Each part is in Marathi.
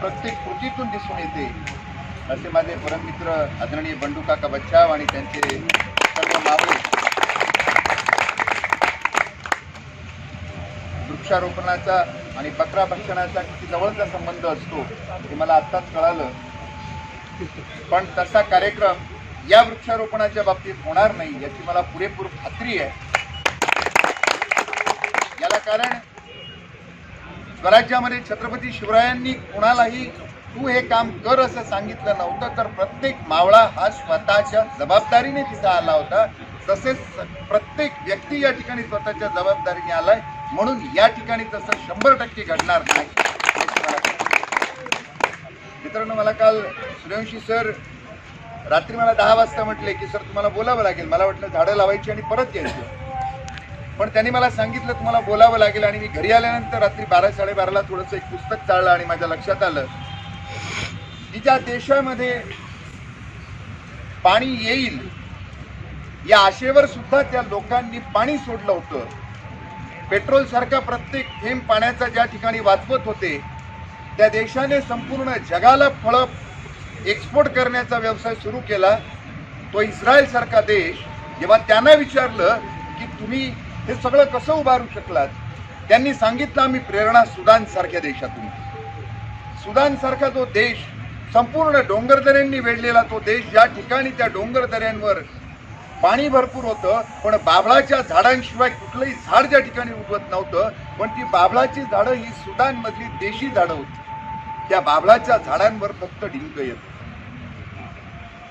प्रत्येक कृतीतून दिसून येते. असे माझे परममित्र आदरणीय बंडू काका बच्चाव आणि त्यांचे सर्व मावळे. वृक्षारोपणाचा आणि बकरा भक्षणाचा किती जवळचा संबंध असतो हे मला आत्ताच कळालं. पण तसा कार्यक्रम या वृक्षारोपणाच्या बाबतीत होणार नाही याची मला पुरेपूर खात्री आहे. याला कारण स्वराज्यामध्ये छत्रपती शिवरायांनी कोणालाही तू हे काम कर असं सांगितलं नव्हतं तर प्रत्येक मावळा हा स्वतःच्या जबाबदारीने तिथं आला होता. तसेच प्रत्येक व्यक्ती या ठिकाणी स्वतःच्या जबाबदारीने आलाय. म्हणून या ठिकाणी तसं शंभर टक्के घडणार नाही. मित्रांनो मला काल सूर्यवंशी सर रात्री मला दहा वाजता म्हटले की सर तुम्हाला बोलावं लागेल. मला वाटलं झाडं लावायची आणि परत यायचं. पण त्यांनी मला सांगितलं तुम्हाला बोलावं लागेल आणि मी घरी आल्यानंतर रात्री बारा साडेबाराला थोडंसं एक पुस्तक चाललं आणि माझ्या लक्षात आलं. की ज्या देशामध्ये पाणी येईल या आशेवर सुद्धा त्या लोकांनी पाणी सोडलं होतं. पेट्रोल सारखा प्रत्येक थेंब पाण्याचा ज्या ठिकाणी वाचवत होते त्या देशाने संपूर्ण जगाला फळं एक्सपोर्ट करण्याचा व्यवसाय सुरू केला. तो इस्रायल सारखा देश जेव्हा त्यांना विचारलं की तुम्ही हे सगळं कसं उभारू शकलात? त्यांनी सांगितलं आम्ही प्रेरणा सुदान सारख्या देशातून. सुदान सारखा जो देश संपूर्ण डोंगरदऱ्यांनी वेढलेला तो देश ज्या ठिकाणी त्या डोंगरदऱ्यांवर पाणी भरपूर होतं पण बाभळाच्या झाडांशिवाय कुठलंही झाड त्या ठिकाणी उगवत नव्हतं पण ती बाभळाची झाडं ही सुदानमधली देशी झाडं होती. त्या बाभळाच्या झाडांवर फक्त डिंक येत.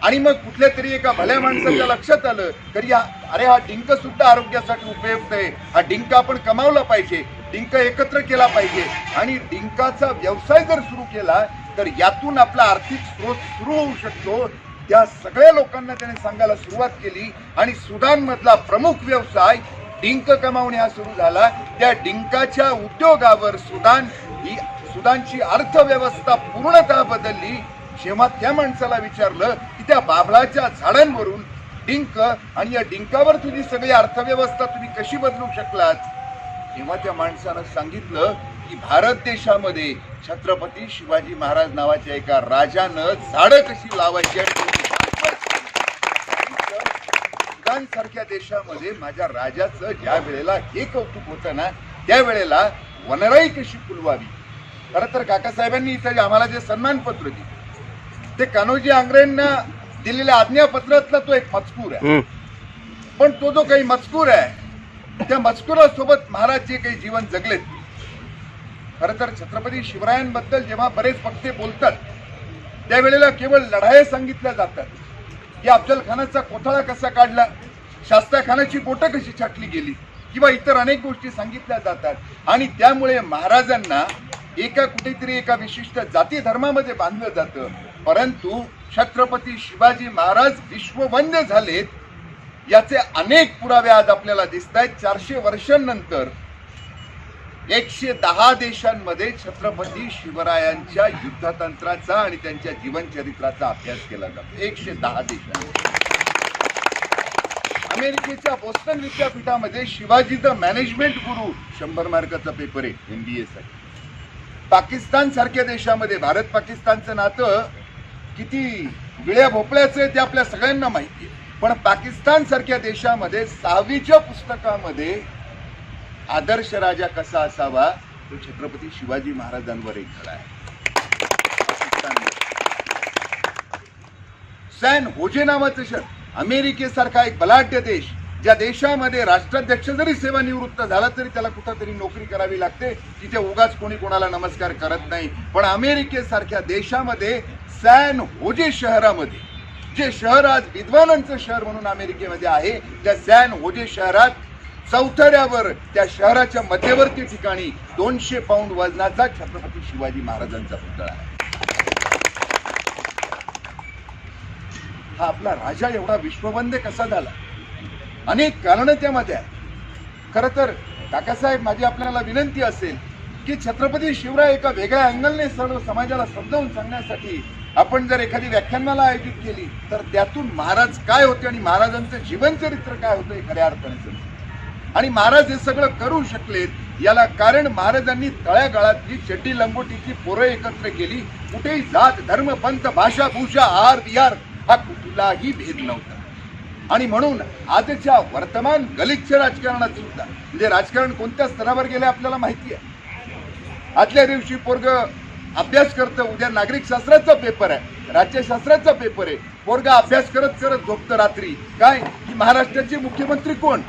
आणि मग कुठल्या तरी एका भल्या माणसाच्या लक्षात आलं तरी अरे हा डिंक सुद्धा आरोग्यासाठी उपयुक्त आहे. हा डिंक आपण कमावला पाहिजे. डिंक एकत्र केला पाहिजे. आणि डिंकाचा व्यवसाय जर सुरू केला तर यातून आपला आर्थिक स्रोत सुरू होऊ शकतो. त्या सगळ्या लोकांना त्याने सांगायला सुरुवात केली. आणि सुदानमधला प्रमुख व्यवसाय डिंक कमावणे हा सुरू झाला. त्या डिंकाच्या उद्योगावर सुदान ही सुदानची अर्थव्यवस्था पूर्णतः बदलली. जेव्हा त्या माणसाला विचारलं त्या बाभळाच्या झाडांवरून डिंक आणि या डिंकावर तुझी सगळी अर्थव्यवस्था तुम्ही कशी बदलू शकलात? तेव्हा त्या माणसानं सांगितलं की भारत देशामध्ये छत्रपती शिवाजी महाराज नावाच्या एका राजानं झाडं कशी लावायची सारख्या देशामध्ये माझ्या राजाचं ज्या वेळेला हे कौतुक होतं ना त्यावेळेला वनराई कशी फुलवावी? खरं तर काकासाहेबांनी इथं जे आम्हाला जे सन्मानपत्र दिले ते कान्होजी आंग्रेंना दिलेल्या आज्ञापत्रातला तो एक मजकूर आहे. पण तो जो काही मजकूर आहे त्या मजकुरासोबत महाराज जे काही जीवन जगलेत खरं तर छत्रपती शिवरायांबद्दल जेव्हा बरेच वक्ते बोलतात त्यावेळेला केवळ लढाया सांगितल्या जातात. की अफजल खानाचा कोथळा कसा काढला शास्त्रा खानाची बोटं कशी छाटली गेली किंवा इतर अनेक गोष्टी सांगितल्या जातात. आणि त्यामुळे महाराजांना एका कुठेतरी एका विशिष्ट जाती धर्मामध्ये बांधलं जातं. परंतु छत्रपती शिवाजी महाराज विश्ववंद्य झालेत याचे अनेक पुरावे आज आपल्याला दिसत आहेत चारशे वर्षांनंतर एकशे दहा देशांमध्ये छत्रपती शिवरायांच्या युद्धतंत्राचा आणि त्यांच्या जीवनचरित्राचा अभ्यास केला जातो. एकशे दहा देशांमध्ये अमेरिकेच्या बोस्टन विद्यापीठामध्ये शिवाजी द मॅनेजमेंट गुरु शंभर मार्काचा पेपर आहे एमबीए साठी. पाकिस्तान सारख्या देशामध्ये भारत पाकिस्तानचं नातं किती विळ्या भोपळ्याचं आहे ते आपल्या सगळ्यांना माहिती आहे. पण पाकिस्तान सारख्या देशामध्ये सहावीच्या पुस्तकामध्ये आदर्श राजा कसा असावा तो छत्रपती शिवाजी महाराजांवर एक खरा आहे. सॅन होजे नावाचं शहर अमेरिकेसारखा एक बलाढ्य देश ज्या देशामध्ये राष्ट्राध्यक्ष जरी सेवानिवृत्त झाला तरी त्याला कुठंतरी नोकरी करावी लागते. तिथे उगाच कोणी कोणाला नमस्कार करत नाही. पण अमेरिकेसारख्या देशामध्ये सॅन होजे शहरामध्ये जे शहर आज विद्वानांचं शहर म्हणून अमेरिकेमध्ये आहे त्या सॅन होजे शहरात चौथऱ्यावर त्या शहराच्या मध्यवर्ती ठिकाणी दोनशे पाऊंड वजनाचा छत्रपती शिवाजी महाराजांचा पुतळा आहे. हा आपला राजा एवढा विश्ववंद्य कसा झाला? अनेक कारणं त्यामध्ये आहेत. खरं तर काकासाहेब माझी आपल्याला विनंती असेल की छत्रपती शिवराय एका वेगळ्या अँगलने सर्व समाजाला समजावून सांगण्यासाठी आपण जर एखादी व्याख्यानमाला आयोजित केली तर त्यातून महाराज काय होते आणि महाराजांचं जीवनचरित्र काय होतं हे खऱ्या अर्थाने आणि महाराज हे सगळं करू शकलेत याला कारण महाराजांनी तळ्यागाळातली चड्डी लंगोटीची पोरं एकत्र केली कुठेही जात धर्म पंथ भाषा भूषा आहार विहार हा कुठलाही भेद नव्हता. आणि म्हणून आजच्या वर्तमान गलिच्छ राजकारणात सुद्धा म्हणजे राजकारण कोणत्या स्तरावर गेले आपल्याला माहिती आहे? आदल्या दिवशी पोरग अभ्यास करतं उद्या नागरिक शास्त्राचा पेपर आहे राज्यशास्त्राचा पेपर आहे. पोरग अभ्यास करत करत झोपतं रात्री. काय? की महाराष्ट्राचे मुख्यमंत्री कोण?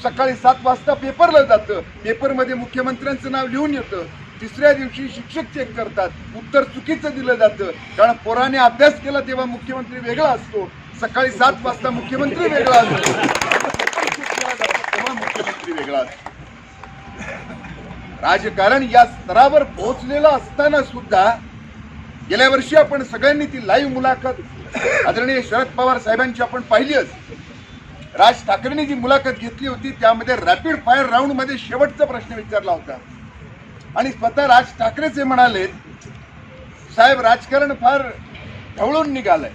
सकाळी सात वाजता पेपरला जातं. पेपरमध्ये मुख्यमंत्र्यांचं नाव लिहून येतं. तिसऱ्या दिवशी शिक्षक चेक करतात. उत्तर चुकीचं दिलं जातं. कारण पोराने अभ्यास केला तेव्हा मुख्यमंत्री वेगळा असतो. सकाळी सात वाजता मुख्यमंत्री वेगळा असतो. तेव्हा मुख्यमंत्री वेगळा असतो. राजकारण या स्तरावर पोहोचलेलं असताना सुद्धा गेल्या वर्षी आपण सगळ्यांनी ती लाईव्ह मुलाखत आदरणीय शरद पवार साहेबांची आपण पाहिलीच राज ठाकरेंनी जी मुलाखत घेतली होती त्यामध्ये रॅपिड फायर राऊंडमध्ये शेवटचा प्रश्न विचारला होता. आणि स्वतः राज ठाकरेचे म्हणाले साहेब राजकारण फार ढवळून निघालंय.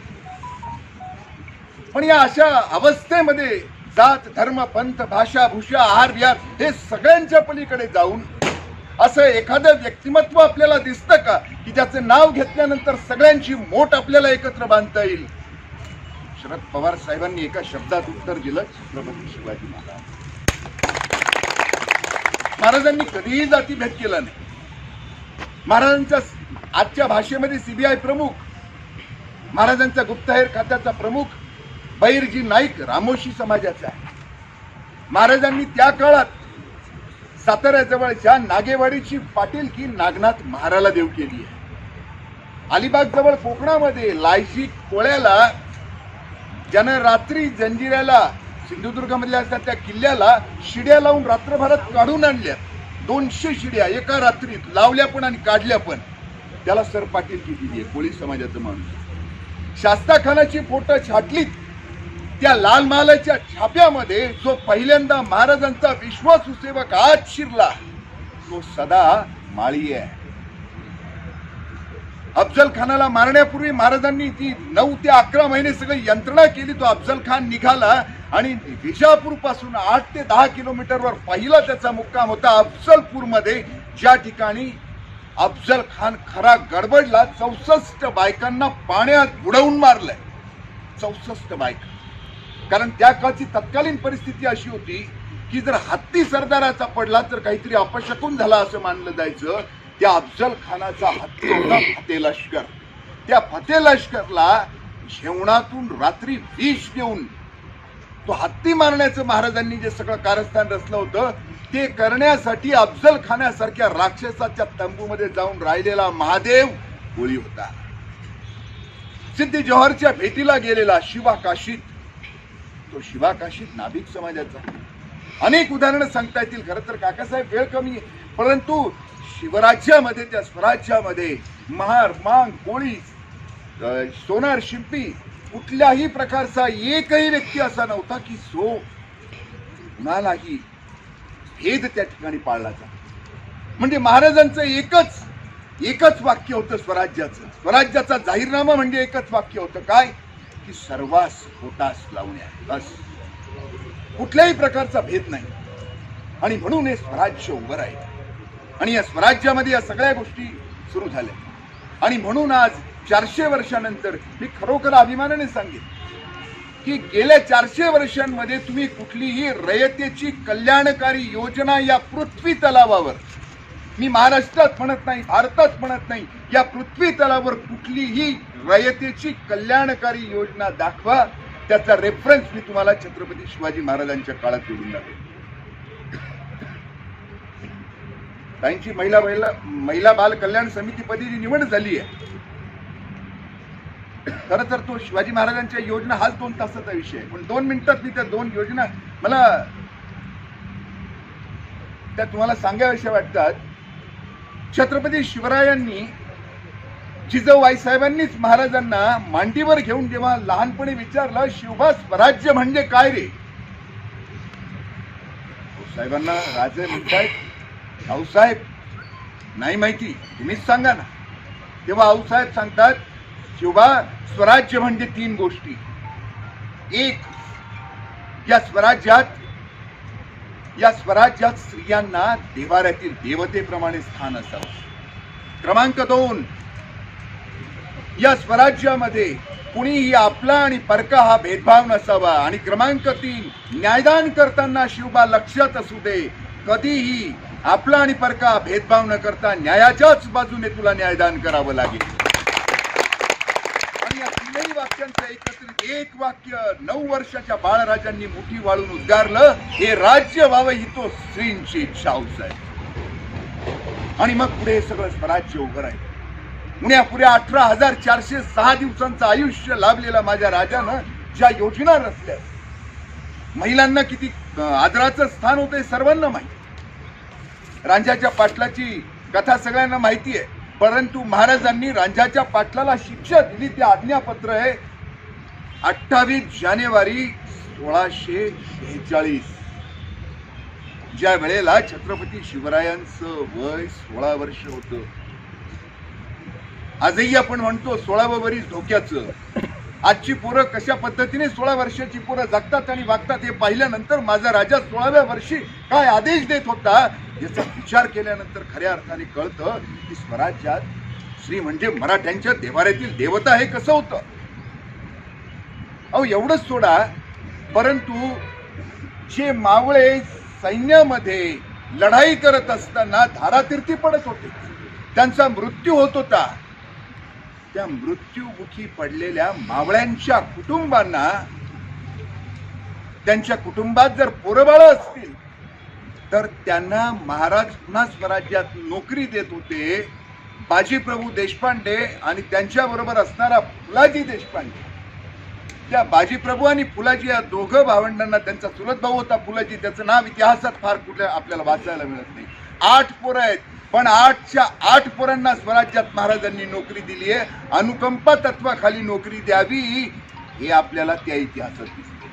पण या अशा अवस्थेमध्ये जात धर्म पंथ भाषा भूषा आहार विहार हे सगळ्यांच्या पलीकडे जाऊन असं एखादं व्यक्तिमत्व आपल्याला दिसतं का? की ज्याचं नाव घेतल्यानंतर सगळ्यांची मोठ आपल्याला एकत्र बांधता येईल? शरद पवार साहेबांनी एका शब्दात उत्तर दिलं छत्रपती शिवाजी महाराज. महाराजांनी कधीही जातीभेद केला नाही. महाराजांच्या आजच्या भाषेमध्ये सीबीआय प्रमुख महाराजांचा गुप्तहेर खात्याचा प्रमुख बैरजी नाईक रामोशी समाजाचा आहे. महाराजांनी त्या काळात साताऱ्याजवळच्या नागेवाडीची पाटील की नागनाथ महाराला देव केली आहे. अलिबाग जवळ कोकणामध्ये लायशी कोळ्याला ज्यानं रात्री जंजिऱ्याला सिंधुदुर्गमधल्या असतात त्या किल्ल्याला शिड्या लावून रात्रभरात काढून आणल्या दोनशे शिड्या एका रात्रीत लावल्या पण आणि काढल्या पण. त्याला सर पाटील की दिली आहे. कोळी समाजाचं माणूस शास्ता खानाची फोटो छाटलीत. त्या लाल महालाच्या छाप्यामध्ये जो पहिल्यांदा महाराजांचा विश्वासू सेवक आज शिरला तो सदा माळी आहे. अफजल खानाला मारण्यापूर्वी महाराजांनी ती नऊ ते अकरा महिने सगळी यंत्रणा केली. तो अफजल खान निघाला आणि विजापूरपासून आठ ते दहा किलोमीटरवर पहिला त्याचा मुक्काम होता. अफजलपूरमध्ये ज्या ठिकाणी अफजल खान खरा गडबडला चौसष्ट बायकांना पाण्यात बुडवून मारलंय चौसष्ट बायका. कारण त्या काळची तत्कालीन परिस्थिती अशी होती की जर हत्ती सरदाराचा पडला तर काहीतरी अपशकून झाला असं मानलं जायचं. त्या अफजल खानाचा हत्ती होता फते लष्कर. त्या फते लष्करला जेवणातून रात्री विष देऊन तो हत्ती मारण्याचं महाराजांनी जे सगळं कारस्थान रचलं होतं ते करण्यासाठी अफजल खानासारख्या राक्षसाच्या तंबूमध्ये जाऊन राहिलेला महादेव गोळी होता. सिद्धी जोहरच्या भेटीला गेलेला शिवा काशीत तो शिवाकाशी नाभिक समाजाचा. अनेक उदाहरणं सांगता येतील खरं तर काकासाहेब वेळ कमी आहे. परंतु शिवराज्यामध्ये त्या स्वराज्यामध्ये महार मांग कोळी सोनार शिंपी कुठल्याही प्रकारचा एकही व्यक्ती असा नव्हता की जो कुणालाही भेद त्या ठिकाणी पाळला जातो. म्हणजे महाराजांचं एकच एकच वाक्य होतं स्वराज्याचं. स्वराज्याचा जाहीरनामा म्हणजे एकच वाक्य होतं. काय? की सर्वास होटास लावण्या बस. कुठल्याही प्रकारचा भेद नाही. आणि म्हणून हे स्वराज्य उभं राहील. आणि या स्वराज्यामध्ये या सगळ्या गोष्टी सुरू झाल्या. आणि म्हणून आज चारशे वर्षानंतर मी खरोखर अभिमानाने सांगेन की गेल्या चारशे वर्षांमध्ये तुम्ही कुठलीही रयतेची कल्याणकारी योजना या पृथ्वी तलावावर मी महाराष्ट्रात म्हणत नाही भारतात म्हणत नाही या पृथ्वी तलावर कुठलीही रयतेची कल्याणकारी योजना दाखवा. त्याचा रेफरन्स मी तुम्हाला छत्रपती शिवाजी महाराजांच्या काळात जोडून जाते त्यांची महिला महिला महिला बाल कल्याण समितीपदी जी निवड झाली आहे. खर तर तो शिवाजी महाराजांच्या योजना हाच दोन तासाचा विषय पण दोन मिनिटात मी त्या दोन योजना मला त्या तुम्हाला सांगाव्याशा वाटतात. छत्रपती शिवरायांनी जिजाऊबाई साहेबांनीच महाराजांना मांडीवर घेऊन जेव्हा लहानपणी विचारलं शिवबा स्वराज्य म्हणजे काय रे? साहेबांना राजे म्हणतायत आऊसाहेब नाही माहिती तुम्हीच सांगा ना. तेव्हा आऊसाहेब सांगतात शिवबा स्वराज्य म्हणजे तीन गोष्टी. एक या स्वराज्यात या स्वराज्यात स्त्रियांना देवाऱ्यातील देवतेप्रमाणे स्थान असावं. क्रमांक दोन या स्वराज्यामध्ये कुणीही आपला आणि परका हा भेदभाव नसावा. आणि क्रमांक तीन न्यायदान करताना शिवबा लक्षात असू दे. कधीही आपला आणि परका हा भेदभाव न करता न्यायाच्याच बाजूने तुला न्यायदान करावं लागेल. आणि या तीनही वाक्यांचं एकत्रित एक वाक्य नऊ वर्षाच्या बाळराजांनी मुठी वाळून उद्गारलं हे राज्य व्हावं ही तो श्रींची इच्छा हो आहे आणि मग पुढे हे सगळं स्वराज्य उभं राहील. पुण्या अठरा हजार चारशे सहा दिवसांचं आयुष्य लाभलेला माझ्या राजानं ज्या योजना रचल्या. महिलांना किती आदराचं स्थान होतं हे सर्वांना माहिती. रांजाच्या पाटलाची कथा सगळ्यांना माहिती आहे परंतु महाराजांनी रांजाच्या पाटलाला शिक्षा दिली ते आज्ञापत्र आहे. अठ्ठावीस जानेवारी सोळाशे शेहेचाळीस. ज्या वेळेला छत्रपती शिवरायांचं वय सोळा वर्ष होतं. आजही आपण म्हणतो सोळावं वरीस धोक्याचं. आजची पोरं कशा पद्धतीने सोळा वर्षाची पोरं जगतात आणि वागतात हे पाहिल्यानंतर माझा राजा सोळाव्या वर्षी काय आदेश देत होता याचा विचार केल्यानंतर खऱ्या अर्थाने कळतं की स्वराज्यात श्री म्हणजे मराठ्यांच्या देवाऱ्यातील देवता हे कसं होतं. अहो एवढंच सोडा परंतु जे मावळे सैन्यामध्ये लढाई करत असताना धारातीर्थी पडत होते त्यांचा मृत्यू होत होता. त्या मृत्यूमुखी पडलेल्या मावळ्यांच्या कुटुंबांना त्यांच्या कुटुंबात जर पोरबाळ असतील तर त्यांना महाराज पुन्हा स्वराज्यात नोकरी देत होते बाजीप्रभू देशपांडे आणि त्यांच्याबरोबर असणारा फुलाजी देशपांडे. त्या बाजीप्रभू आणि फुलाजी या दोघं भावंडांना त्यांचा चुलत भाऊ होता फुलाजी त्याचं नाव इतिहासात फार कुठल्या आपल्याला वाचायला मिळत नाही. आठ पोरं आहेत. पण आठच्या आठ पोरांना स्वराज्यात महाराजांनी नोकरी दिली आहे. अनुकंपा तत्वाखाली नोकरी द्यावी हे आपल्याला त्या इतिहासात दिसते.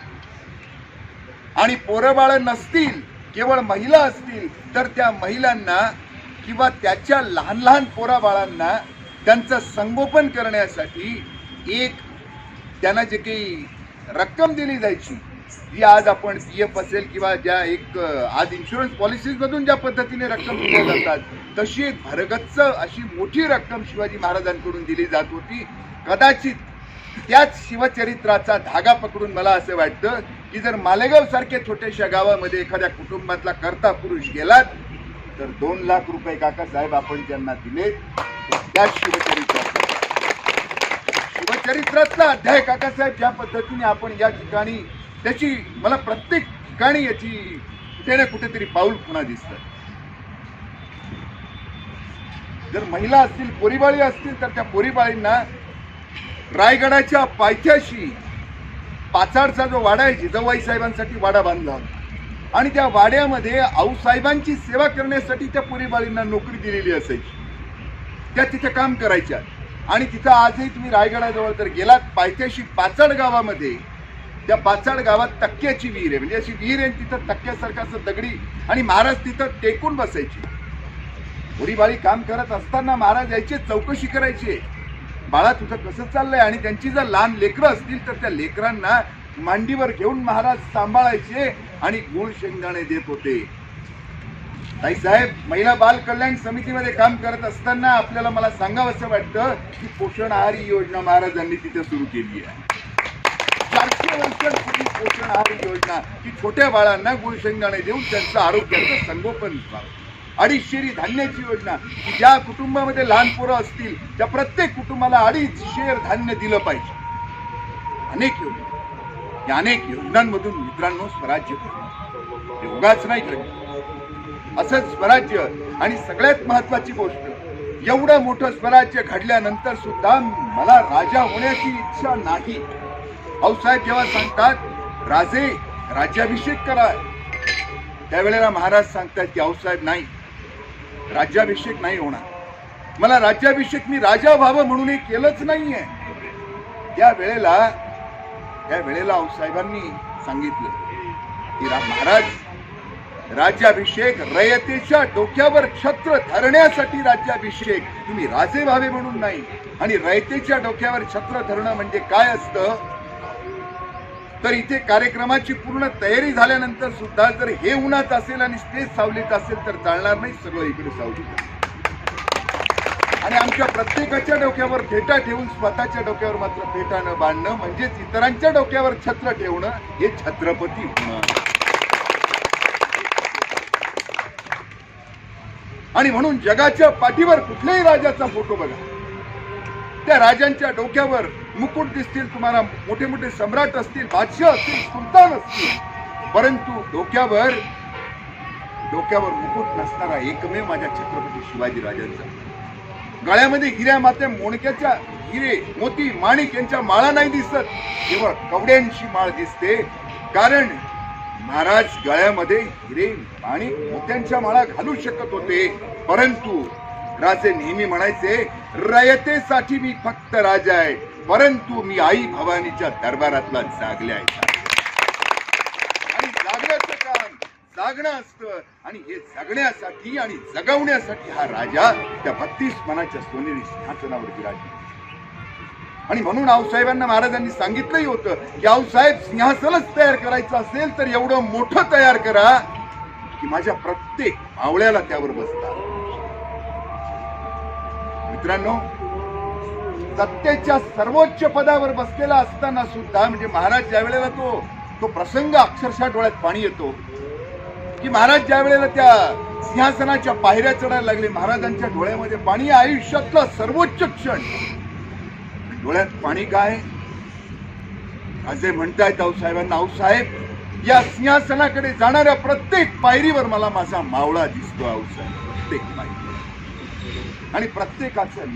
आणि पोरं बाळ नसतील केवळ महिला असतील तर त्या महिलांना किंवा त्याच्या लहान लहान पोरा बाळांना त्यांचं संगोपन करण्यासाठी एक त्यांना जे काही रक्कम दिली जायची ती आज आपण पी एफ असेल किंवा ज्या एक आज इन्शुरन्स पॉलिसीजमधून ज्या पद्धतीने रक्कम दिल्या जातात तशी एक भरगच्च अशी मोठी रक्कम शिवाजी महाराजांकडून दिली जात होती. कदाचित त्याच शिवचरित्राचा धागा पकडून मला असं वाटतं की जर मालेगाव सारख्या छोट्याशा गावामध्ये एखाद्या कुटुंबातला करता पुरुष गेलात तर दोन लाख रुपये काकासाहेब आपण त्यांना दिले त्या शिवचरित्राचा. शिवचरित्रातला अध्याय काकासाहेब ज्या पद्धतीने आपण या ठिकाणी त्याची मला प्रत्येक ठिकाणी याची कुठे ना कुठेतरी पाऊल पुन्हा दिसतं जर महिला असतील पोरीबाळी असतील तर त्या पोरीबाळींना रायगडाच्या पायथ्याशी पाचाडचा जो वाडा आहे जिजाबाई साहेबांसाठी वाडा बांधला होता. आणि त्या वाड्यामध्ये आऊसाहेबांची सेवा करण्यासाठी त्या पोरीबाळींना नोकरी दिलेली असायची. त्या तिथे काम करायच्या. आणि तिथं आजही तुम्ही रायगडाजवळ जर गेलात पायथ्याशी पाचाड गावामध्ये त्या पाचाड गावात तक्क्याची विहीर आहे. म्हणजे अशी विहीर आहे तिथं तक्क्यासारखं असं दगडी आणि महाराज तिथं टेकून बसायची. पोरीबाळी काम करत असताना महाराज यायचे चौकशी करायची. बाळा तुझं कसं चाललंय? आणि त्यांची जर लहान लेकरं असतील तर त्या लेकरांना मांडीवर घेऊन महाराज सांभाळायचे आणि गुळ शेंगदाणे देत होते. ताई साहेब महिला बाल कल्याण समितीमध्ये काम करत असताना आपल्याला मला सांगावंसं वाटतं की पोषण आहार ही योजना महाराजांनी तिथे सुरू केली आहे. चारशे वर्षांपूर्वी पोषण आहार ही योजना की छोट्या बाळांना गुळशेंगदाणे देऊन त्यांचं आरोग्याचं संगोपन अडीच शेरी धान्याची योजना की ज्या कुटुंबामध्ये लहान पोरं असतील त्या प्रत्येक कुटुंबाला अडीच शेर धान्य दिलं पाहिजे. अनेक योजना. या अनेक योजनांमधून मित्रांनो स्वराज्य घडलं. उगाच नाही घडलं. असंच स्वराज्य आणि सगळ्यात महत्वाची गोष्ट एवढं मोठं स्वराज्य घडल्यानंतर सुद्धा मला राजा होण्याची इच्छा नाही. भाऊसाहेब जेव्हा सांगतात राजे राज्याभिषेक करा. त्यावेळेला महाराज सांगतात की आऊसाहेब नाही. राज्याभिषेक नाही होणार. मला राज्याभिषेक मी राजा व्हावं म्हणून केलंच नाहीये. त्या वेळेला त्या वेळेला आऊसाहेबांनी सांगितलं की महाराज राज्याभिषेक रयतेच्या डोक्यावर छत्र धरण्यासाठी राज्याभिषेक तुम्ही राजे व्हावे म्हणून नाही. आणि रयतेच्या डोक्यावर छत्र धरणं म्हणजे काय असतं? तर इथे कार्यक्रमाची पूर्ण तयारी झाल्यानंतर सुद्धा जर हे उन्हात असेल आणि स्टेज सावलीत असेल तर चालणार नाही सगळं इकडे सावलीत आणि आमच्या प्रत्येकाच्या डोक्यावर फेटा ठेवून स्वतःच्या डोक्यावर मात्र फेटा न बांधणं म्हणजेच इतरांच्या डोक्यावर छत्र ठेवणं हे छत्रपती होणं आणि म्हणून जगाच्या पाठीवर कुठल्याही राजाचा फोटो बघा. त्या राजांच्या डोक्यावर मुकुट दिसतील तुम्हाला मोठे मोठे सम्राट असतील बादशाह असतील सुलतान असतील. परंतु डोक्यावर डोक्यावर मुकुट नसणारा एकमेव माझ्या छत्रपती शिवाजी राजांचा. गळ्यामध्ये हिऱ्या मात्या मोणक्याच्या हिरे मोती माणिक यांच्या माळा नाही दिसत. केवळ कवड्यांची माळ दिसते. कारण महाराज गळ्यामध्ये हिरे आणि मोत्यांच्या माळा घालू शकत होते. परंतु राजे नेहमी म्हणायचे रयतेसाठी मी फक्त राजा आहे. परंतु मी आई भवानीच्या दरबारातला जागल्या आहे. आणि जागण्याचं काम जागणं असतं. आणि हे जगण्यासाठी आणि जगवण्यासाठी हा राजा त्या बत्तीस मनाच्या सोनेरी सिंहासनावर विराजला आणि म्हणून आऊसाहेबांना महाराजांनी सांगितलंही होतं की आऊसाहेब सिंहासनच तयार करायचं असेल तर एवढं मोठं तयार करा की माझ्या प्रत्येक मावळ्याला त्यावर बसतात मित्रांनो सत्तेच्या सर्वोच्च पदावर बसलेला असताना सुद्धा म्हणजे महाराज ज्या वेळेला तो तो प्रसंग अक्षरशः डोळ्यात पाणी येतो. की महाराज ज्या वेळेला त्या सिंहासनाच्या पायऱ्या चढायला लागले महाराजांच्या डोळ्यामध्ये पाणी आयुष्यातला सर्वोच्च क्षण. डोळ्यात पाणी काय असे म्हणतायत आऊसाहेबांना आऊसाहेब या सिंहासनाकडे जाणाऱ्या प्रत्येक पायरीवर मला माझा मावळा दिसतो आऊसाहेब प्रत्येक पायरी आणि प्रत्येकाचं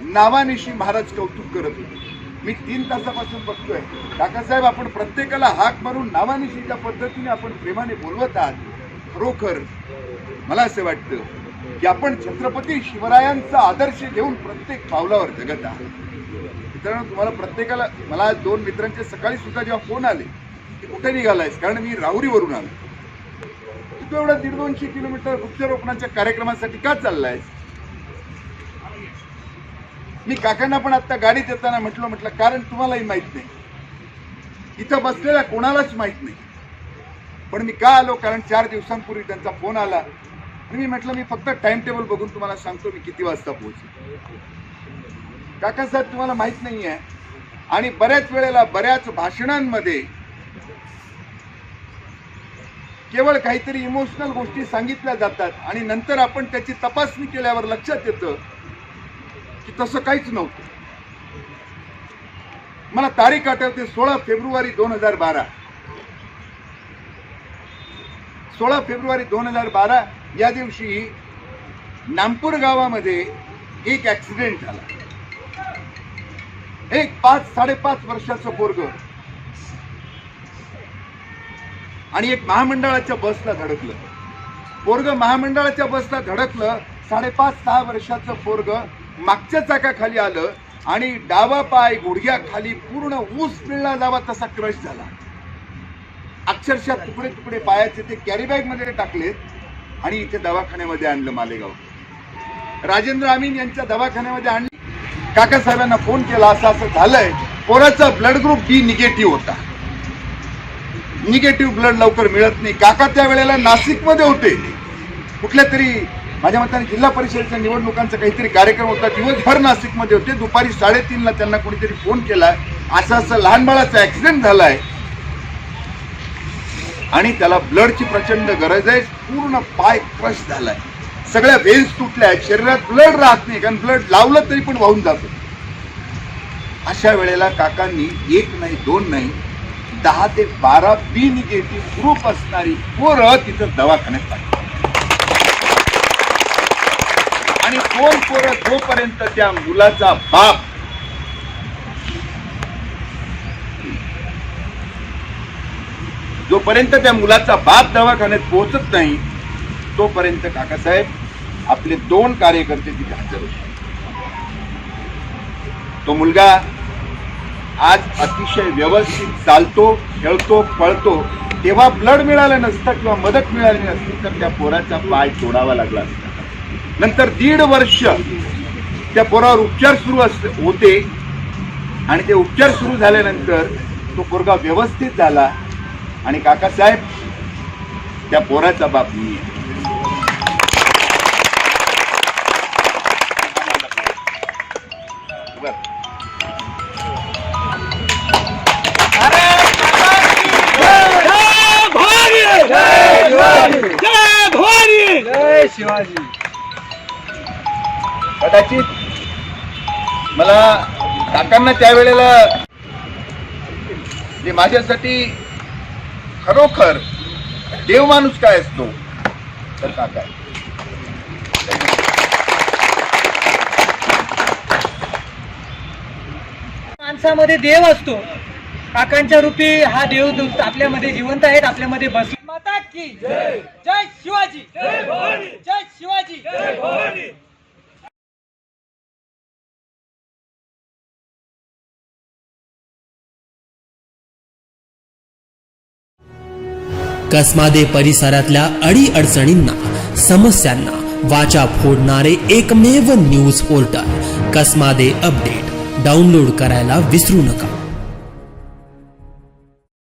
नावानिशी महाराज कौतुक करत होते. मी तीन तासापासून बघतोय. काकासाहेब आपण प्रत्येकाला हाक मारून नावानिशी ज्या पद्धतीने आपण प्रेमाने बोलवत आहात. खरोखर मला असं वाटतं की आपण छत्रपती शिवरायांचा आदर्श घेऊन प्रत्येक पावलावर जगत आहात. मित्रांनो तुम्हाला प्रत्येकाला मला दोन मित्रांचे सकाळी सुद्धा जेव्हा फोन आले की कुठे निघालायस? कारण मी राहुरीवरून आलो. तू एवढा दीड दोनशे किलोमीटर वृक्षारोपणाच्या कार्यक्रमासाठी का चाललायस? मी काकांना पण आता गाडीत येताना म्हटलं म्हटलं कारण तुम्हालाही माहीत नाही. इथं बसलेल्या कोणालाच माहीत नाही. पण मी का आलो? कारण चार दिवसांपूर्वी त्यांचा फोन आला. आणि मी म्हटलं मी फक्त टाइम टेबल बघून तुम्हाला सांगतो मी किती वाजता पोहोचेल. काकासाहेब तुम्हाला माहीत नाही आहे. आणि बऱ्याच वेळेला बऱ्याच भाषणांमध्ये केवळ काहीतरी इमोशनल गोष्टी सांगितल्या जातात. आणि नंतर आपण त्याची तपासणी केल्यावर लक्षात येतं की तसं काहीच नव्हतं. मला तारीख आठवते सोळा फेब्रुवारी दोन हजार बारा. सोळा फेब्रुवारी दोन हजार बारा या दिवशी नामपूर गावामध्ये एक ऍक्सिडेंट झाला. एक पाच साडेपाच वर्षाचं पोरग. आणि एक महामंडळाच्या बसला धडकलं. पोरग महामंडळाच्या बसला धडकलं साडेपाच सहा वर्षाचं पोरग मागच्या चाकाखाली आलं आणि डावा पाय गुडघ्याखाली पूर्ण ऊस पिळला जावा तसा क्रश झाला. अक्षरशः तुकडे तुकडे पायाचे ते कॅरीबॅगमध्ये टाकलेत आणि इथे दवाखान्यामध्ये आणलं मालेगाव. राजेंद्र अमीन यांच्या दवाखान्यामध्ये आणलं. काकासाहेबांना फोन केला असं असं झालंय. पोराचा ब्लड ग्रुप डी निगेटिव्ह होता. निगेटिव्ह ब्लड लवकर मिळत नाही. काका त्या वेळेला नाशिकमध्ये होते. कुठल्या तरी माझ्या मताने जिल्हा परिषदेच्या निवडणुकांचा काहीतरी कार्यक्रम होता. दिवसभर नाशिकमध्ये होते. दुपारी साडेतीनला त्यांना कोणीतरी फोन केला असं असं लहान बाळाचा ॲक्सिडेंट झाला आहे आणि त्याला ब्लडची प्रचंड गरज आहे. पूर्ण पाय क्रश झालाय. सगळ्या वेल्स तुटल्या आहेत. शरीरात ब्लड राहत नाही. कारण ब्लड लावलं तरी पण वाहून जातं. अशा वेळेला काकांनी एक नाही दोन नाही दहा ते बारा बी निगेटिव्ह ग्रुप असणारी पोरं तिथं दवाखान्यात पाहिजे आणि कोण पोरं जोपर्यंत त्या मुलाचा बाप? जोपर्यंत त्या मुलाचा बाप दवाखान्यात पोहोचत नाही तोपर्यंत काकासाहेब आपले दोन कार्यकर्ते तिथे हजर होते. तो मुलगा आज अतिशय व्यवस्थित चालतो खेळतो पळतो. तेव्हा ब्लड मिळालं नसतं किंवा मदत मिळाली नसती तर त्या पोराचा पाय तोडावा लागला असता. नंतर दीड वर्ष त्या पोरावर उपचार सुरू अस होते आणि ते उपचार सुरू झाल्यानंतर तो पोरगा व्यवस्थित झाला आणि काकासाहेब त्या पोराचा बाप मी आहे. कदाचित मला काकांना त्यावेळेला जे माझ्यासाठी खरोखर देव माणूस काय असतो तर काका माणसामध्ये देव असतो. काकांच्या रूपी हा देव आपल्यामध्ये जिवंत आहेत आपल्यामध्ये बस माता की जय. जय शिवाजी. जय शिवाजी. कसमादे परिसरातल्या अडी अडचणींना समस्यांना वाचा फोडणारे एकमेव news portal Kasmade update. Download करायला विसरू नका.